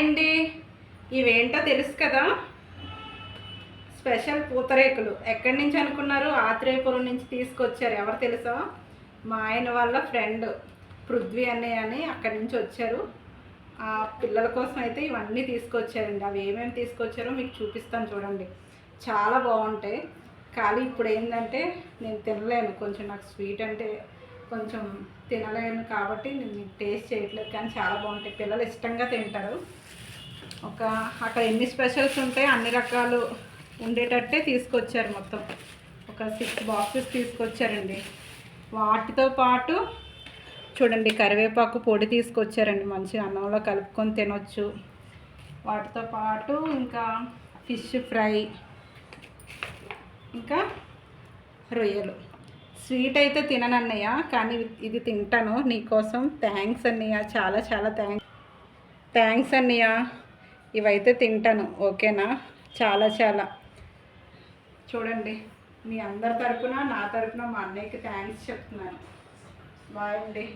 అండి ఇవేంటో తెలుసు కదా? స్పెషల్ పూతరేకులు. ఎక్కడి నుంచి అనుకున్నారు? ఆత్రేయపురం నుంచి తీసుకొచ్చారు. ఎవరు తెలుసా? మా ఆయన వాళ్ళ ఫ్రెండ్ పృథ్వీ అన్నయ్య అని అక్కడి నుంచి వచ్చారు. ఆ పిల్లల కోసం అయితే ఇవన్నీ తీసుకొచ్చారండి. అవి ఏమేమి తీసుకొచ్చారో మీకు చూపిస్తాను చూడండి. చాలా బాగుంటాయి. కానీ ఇప్పుడు ఏంటంటే నేను తినలేను. కొంచెం నాకు స్వీట్ అంటే కొంచెం తినలేను కాబట్టి నేను టేస్ట్ చేయట్లేదు కానీ చాలా బాగుంటాయి. పిల్లలు ఇష్టంగా తింటారు. ఒక అక్కడ ఎన్ని స్పెషల్స్ ఉంటాయి అన్ని రకాలు ఉండేటట్టే తీసుకొచ్చారు మొత్తం. ఒక సిక్స్ బాక్సెస్ తీసుకొచ్చారండి. వాటితో పాటు చూడండి కరివేపాకు పొడి తీసుకొచ్చారండి. మంచిగా అన్నంలో కలుపుకొని తినొచ్చు. వాటితో పాటు ఇంకా ఫిష్ ఫ్రై ఇంకా రొయ్యలు. స్వీట్ అయితే తిననన్నయ్య కానీ ఇది తింటాను. నీకోసం థ్యాంక్స్ అన్నయ్య చాలా చాలా థ్యాంక్స్ థ్యాంక్స్ అన్నయ్య ఇవైతే తింటాను ఓకేనా? చాలా చాలా. చూడండి మీ అందరి తరపున నా తరపున మా అన్నయ్యకి థ్యాంక్స్ చెప్తున్నాను. బాయ్ అండి.